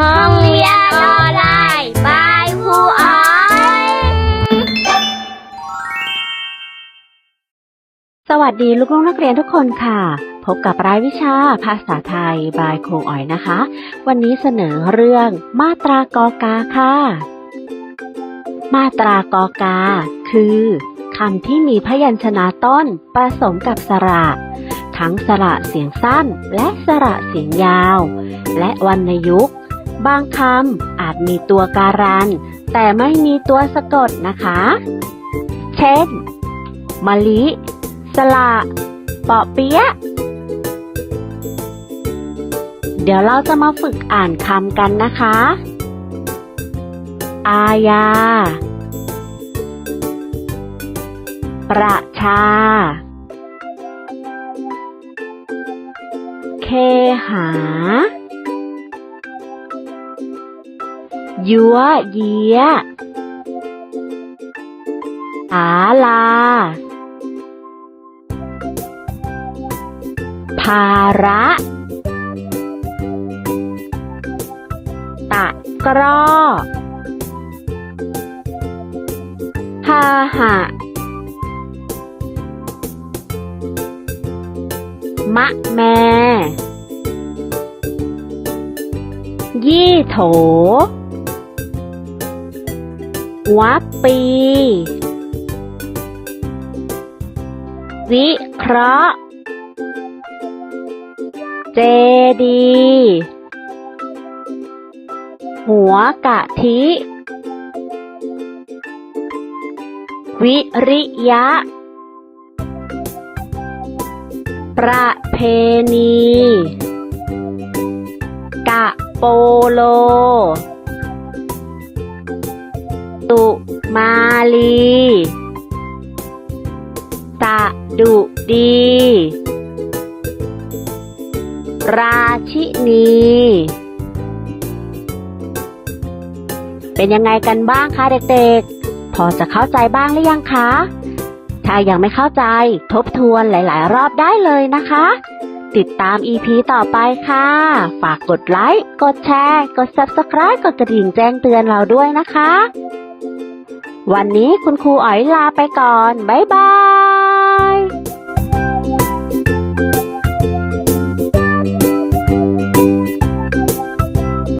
ห้องเรียนออนไลน์บายครูอ๋อย สวัสดีลูกๆนักเรียนทุกคนค่ะ พบกับรายวิชาภาษาไทยบายครูอ๋อยนะคะ วันนี้เสนอเรื่องมาตรากอกาค่ะ มาตรากอกา คือคำที่มีพยัญชนะต้นผสมกับสระ ทั้งสระเสียงสั้นและสระเสียงยาว และวรรณยุกต์ บางคำอาจมีตัวการัน แต่ไม่มีตัวสะกดนะคะ เช่นมะลิ สละเปาะเปี๊ยะเดี๋ยวเราจะมาฝึกอ่านคำกันนะคะ อาญา ประชา เคหา ยัวเยียอาลา ภาระ ตะกร้อพาหะ มะแม ยี่โถ วัปปี วิเคราะห์ เจดี หัวกะทิ วิริยะ ประเพณี กะโปโลุมาลีสะดุดี ราชินี เป็นยังไงกันบ้างคะเด็กๆ พอจะเข้าใจบ้างหรือยังคะ ถ้ายังไม่เข้าใจทบทวนหลาย ๆ รอบได้เลยนะคะติดตาม EP ต่อไปค่ะ ฝากกดไลค์ กดแชร์ กด Subscribe กดกระดิ่งแจ้งเตือนเราด้วยนะคะ วันนี้คุณครูอ๋อยลาไปก่อน บ๊ายบาย